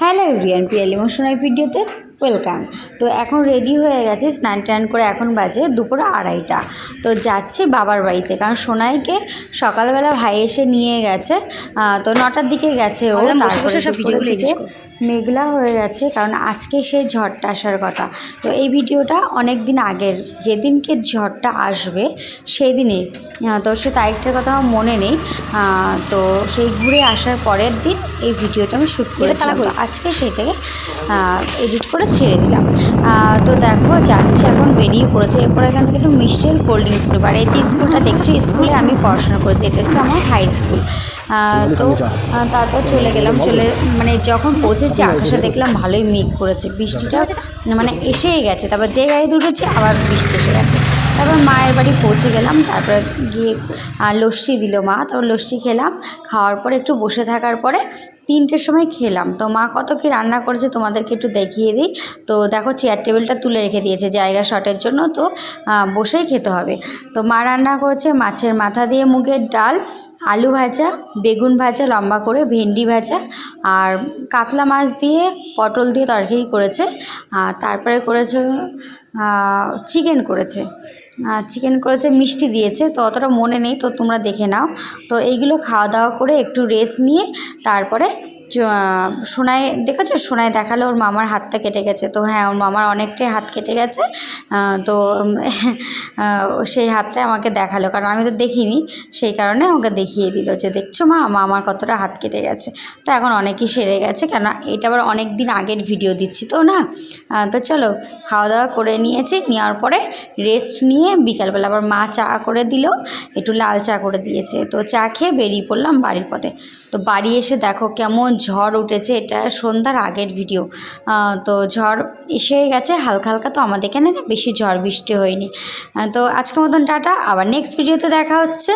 Hello everyone Piyali মোশনাই ভিডিওতে welcome. তো এখন রেডি হয়ে গেছে স্নান টান করে এখন বাজে দুপুর আড়াইটা। তো যাচ্ছি বাবার বাড়িতে কারণ সোনাইকে সকালবেলা ভাই এসে নিয়ে গেছে। তো নটার দিকে গেছে ও তারপরে। মেঘলা হয়ে গেছে কারণ আজকে সেই ঝড়টা আসার কথা। তো এই ভিডিওটা অনেক দিন আগের যেদিনকে ঝড়টা আসবে সেই দিনে তো সে তারিখটার কথা আমার মনে নেই। তো সেই ঘুরে আসার পরের দিন এই ভিডিওটা আমি শ্যুট করেছিলাম। আজকে সেটাকে এডিট করে ছেড়ে দিলাম। তো দেখো যাচ্ছে এখন বেরিয়ে পড়েছে। এরপর এখান থেকে একটু মিষ্টি আর কোল্ড ড্রিঙ্কস নেব। আর এই যে স্কুলটা দেখছ স্কুলে আমি পড়াশোনা করেছি। এটা হচ্ছে আমার হাই স্কুল তো তারপর চলে গেলাম চলে মানে যখন পৌঁছেছি আকাশে দেখলাম ভালোই মেঘ করেছে। বৃষ্টিটা মানে এসেই গেছে। তারপর যে গাড়ি উঠেছি আবার বৃষ্টি এসে গেছে। তারপর মায়ের বাড়ি পৌঁছে গেলাম, তারপর গিয়ে লস্যি দিল মা। তারপর লস্যি খেলাম, খাওয়ার পরে একটু বসে থাকার পরে তিনটের সময় খেলাম। তো মা কত কি রান্না করেছে তোমাদেরকে একটু দেখিয়ে দিই। তো দেখো চেয়ার টেবিলটা তুলে রেখে দিয়েছে জায়গা শর্টের জন্য। তো বসেই খেতে হবে। তো মা রান্না করেছে মাছের মাথা দিয়ে মুগের ডাল, আলু ভাজা, বেগুন ভাজা, লম্বা করে ভেন্ডি ভাজা আর কাতলা মাছ দিয়ে পটল দিয়ে তরকারি করেছে। আর তারপরে করেছে চিকেন করেছে। চিকেন করেছে, মিষ্টি দিয়েছে, তো অতটা মনে নেই, তো তোমরা দেখে নাও। তো এইগুলো খাওয়া দাওয়া করে একটু রেস্ট নিয়ে তারপরে সোনায় দেখেছ? সোনায় দেখাল ওর মামার হাতটা কেটে গেছে। তো হ্যাঁ ওর মামার অনেকটাই হাত কেটে গেছে। তো সেই হাতটাই আমাকে দেখাল। কারণ আমি তো দেখিনি। সেই কারণে আমাকে দেখিয়ে দিল যে, দেখছ মা, মামার কতটা হাত কেটে গেছে? তো এখন অনেকই সেরে গেছে। কেন এটা আবার অনেক দিন আগের ভিডিও দিচ্ছি, তো না? তো চলো খাওয়া দাওয়া করে নিয়েছি। নেওয়ার পরে রেস্ট নিয়ে বিকালবেলা আবার মা চা করে দিল। একটু লাল চা করে দিয়েছে। তো চা খেয়ে বেরিয়ে পড়লাম বাড়ির পথে। তো বাড়ি এসে দেখো কেমন ঝড় উঠেছে, এটা সন্ধ্যার আগের ভিডিও তো ঝড় এসে গেছে, হালকা হালকা তো আমাদের এখানে বেশি ঝড় বৃষ্টি হয়নি। তো আজকের মতন টাটা, আবার নেক্সট ভিডিওতে দেখা হচ্ছে।